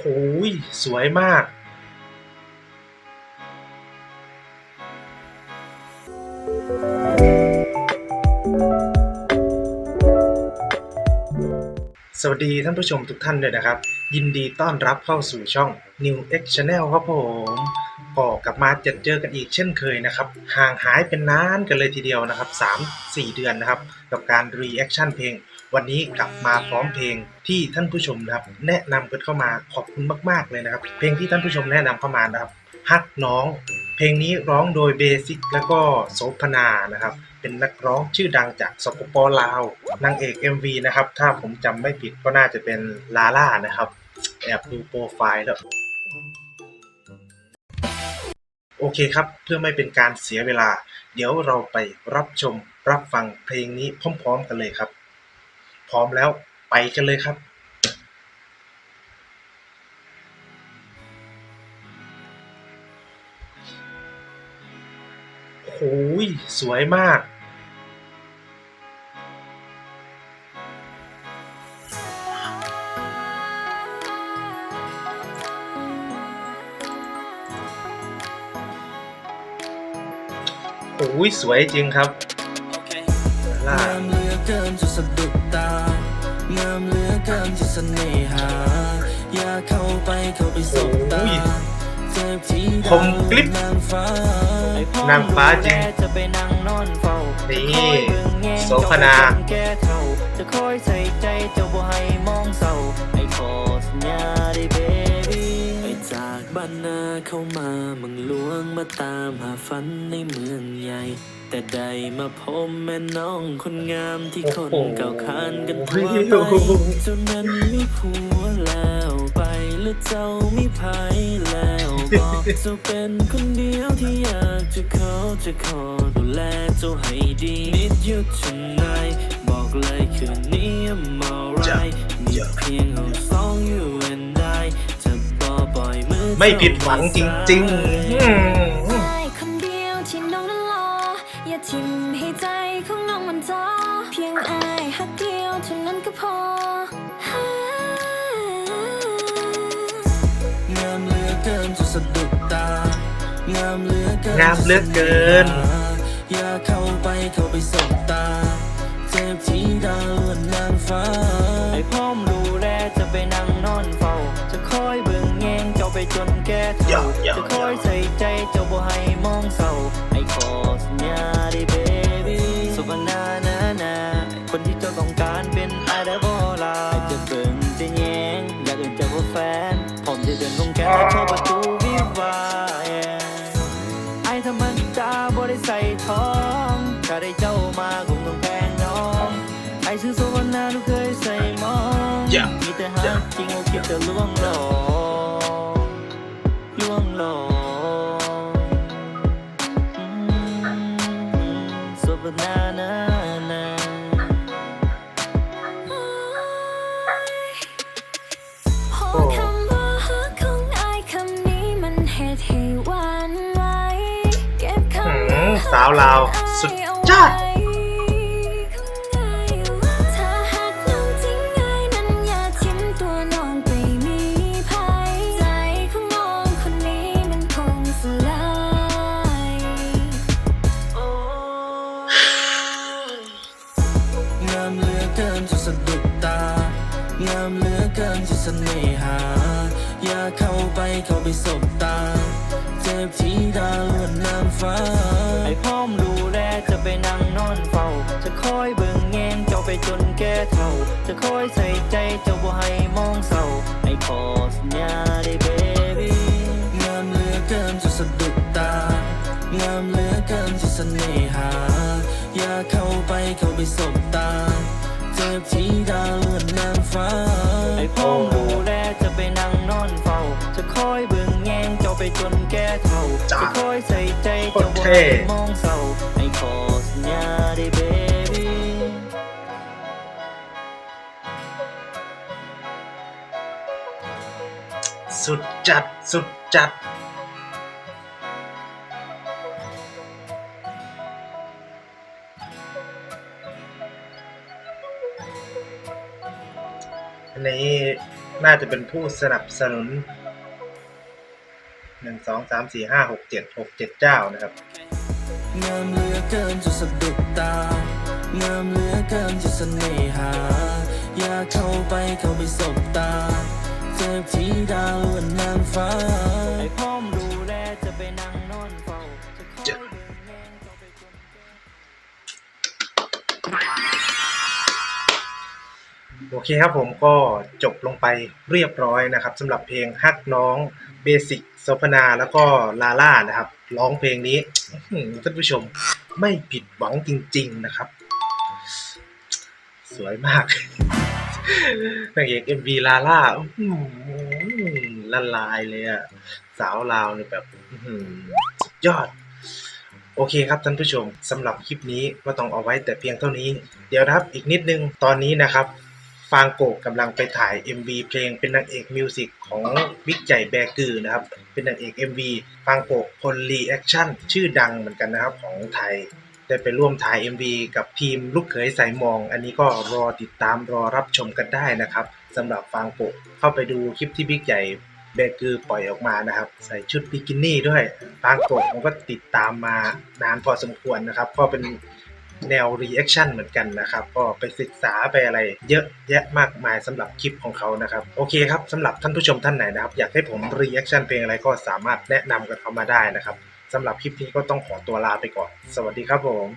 โอ้ยสวยมาก สวัสดีท่านผู้ชมทุกท่านเลยนะครับ ยินดีต้อนรับเข้าสู่ช่อง New X Channel ครับผมก็กลับมาเจอเจอกันอีกเช่นเคยนะครับ ห่างหายเป็นนานกันเลยทีเดียวนะครับ 3-4 เดือนนะครับ กับการ reaction เพลง วันนี้กลับมาพร้อมเพลงที่ท่านผู้ชมนะครับ แนะนำกันเข้ามาขอบคุณมากๆเลยนะครับ เพลงที่ท่านผู้ชมแนะนำเข้ามานะครับฮักน้อง เพลงนี้ร้องโดยเบสิกแล้วก็โสพนานะครับ เป็นนักร้องชื่อดังจากสปปลาวนางเอก MV นะครับ ถ้าผมจำไม่ผิดก็น่าจะเป็นลาล่านะครับ แอบดูโปรไฟล์แล้ว โอเคครับ เพื่อไม่เป็นการเสียเวลา เดี๋ยวเราไปรับชมรับฟังเพลงนี้พร้อม ๆ กันเลยครับ พร้อมแล้วไปกันเลยครับ โอ้ยสวยมากโอ้ยสวยจริงครับล่า งามเหลือเกินจะสะดุดตางามเหลือเกินจะเสน่หา อยากเข้าไปเข้าไปสบตาโอ้ยเจ็บที่คมกริบนางฟ้านางฟ้าจริงจะไปนั่งนอนเฝ้านี่จะคอยเบิ่งแยงโสภณาเจ้าไปจนแก่เฒ่าจะคอยใส่ใจเจ้าบ่ให้มองเศร้าไอ้ขอสัญญาได้เบบี้ไอ้จากบ้านนาเข้ามาเมืองหลวงมาตามหาฝันในเมืองใหญ่ แต่ได้มาพบแม่น้องคนงามที่คนโอ้โหเก่าคานกันโอ้ทั่วโหไปเจ้านั้นมีผัวแล้วไปหรือเจ้ามีภัยแล้วบอกเจ้าเป็นคนเดียวที่อยากจะขอจะขอดูแลเจ้าให้ดี Need you tonight บอกเลยคืนนี้ I'm alright มีเพียงเราสอง you and I จะต่อปล่อยมือไม่ผิดหวังจริงๆ ทิ้มให้ใจของน้องมันท้อเพียงอายหักเดียวเท่านั้นก็พองามเหลือเกินจะสะดุดตางามเหลือเกินงามเหลือเกิน อยากเข้าไปเข้าไปสบตา เจ็บที่ดาวล้วนนางฟ้าไอ้พ่อมดูแลจะไปนั่งนอนเฝ้า จะคอยเบิ่งแยงเจ้าไปจนแก่เฒ่าอย่าอย่าจะคอยใส่ใจเจ้าบ่ให้มองเศร้า ไอ้ขอสัญญาได้เบบี้สุวรรณานานาคนที่เจ้าต้องการเป็นไอ้ได้บ่ลาไอ้จะเบิ่งจะแยงอยากเอื่นเจ้าว่าแฟน ผมจะเดินลงแค่เข้าประตูวิวาไอ้ธรรมดาบ่ได้ใส่ทองถ้าได้เจ้ามาคงต้องแพงน้องไอ้ชื่อสุวรรณาลูกเคยใส่มองอย่ามีแต่หาจริงโอคิดจะล่วงหลอก สาวลาว สุดยอดงามเหลือเกินจะสะดุดตางามเหลือเกินจะเสน่หา อยาเข้าไปเข้าไปสบตา เจ็บที่ดาวล้วนนางฟ้า ไอ้พ่อมดูแลจะไปนั่งนอนเฝ้า จะคอยเบิ่งแยงเจ้าไปจนแก่เฒ่า จะคอยใส่ใจเจ้าบ่ให้มองเศร้าไอ้ขอสัญญาได้เบบี้งามเหลือเกินจะสะดุดตางามเหลือเกินจะเสน่หา อยากเข้าไปเข้าไปสบตา เจ็บที่ดาวล้วนนางฟ้า ไอ้พ่อมดูแลจะไปนั่งนอนเฝ้า จะคอยเบิ่งแยงเจ้าไปจนแก่เฒ่าจ้ะจะคอยใส่ใจเจ้าบ่ โอเคให้มองเศร้าไอ้ขอสัญญาได้เบบี้สุดจัด สุดจัดอันนี้น่าจะเป็นผู้สนับสนุน หนึ่งสองสามสี่ห้าหกเจ็ดหกเจ็ดเจ้านะครับงามเหลือเกินจนสะดุดตางามเหลือเกินที่เสน่หา อยากเข้าไปเข้าไปสบตาเจ็บที่ดาวล้วนนางฟ้าให้พ่อมดูแลจะไปนั่ง โอเคครับผมก็จบลงไปเรียบร้อยนะครับสำหรับเพลงฮักน้องเบสิกโซพนาแล้วก็ลาล่านะครับ ร้องเพลงนี้ท่านผู้ชมไม่ผิดหวังจริง ๆนะครับ สวยมากนางเอก MV ลาล่าละลายเลยอะสาวลาวเนี่ยแบบยอด โอเคครับท่านผู้ชมสำหรับคลิปนี้ก็ต้องเอาไว้แต่เพียงเท่านี้ เดี๋ยวนะครับอีกนิดนึงตอนนี้นะครับ ฟางโกะกำลังไปถ่าย MV เพลงเป็นนางเอกมิวสิกของบิ๊กใหญ่แบกือนะครับ เป็นนางเอก MV ฟางโกะคนรีแอคชั่นชื่อดังเหมือนกันนะครับของไทย ได้ไปร่วมถ่าย MV กับทีมลูกเขยสายมอง อันนี้ก็รอติดตามรอรับชมกันได้นะครับสำหรับฟางโกะเข้าไปดูคลิปที่บิ๊กใหญ่แบกือปล่อยออกมานะครับ ใส่ชุดบิกินี่ด้วยฟางโกะผมก็ติดตามมานานพอสมควรนะครับก็เป็น แนวรีแอคชั่นเหมือนกันนะครับ ก็ไปศึกษาไปอะไรเยอะแยะมากมายสำหรับคลิปของเขานะครับโอเคครับสำหรับท่านผู้ชมท่านไหนนะครับ อยากให้ผมรีแอคชั่นเพลงอะไรก็สามารถแนะนำกันเข้ามาได้นะครับสำหรับคลิปนี้ก็ต้องขอตัวลาไปก่อน สวัสดีครับผม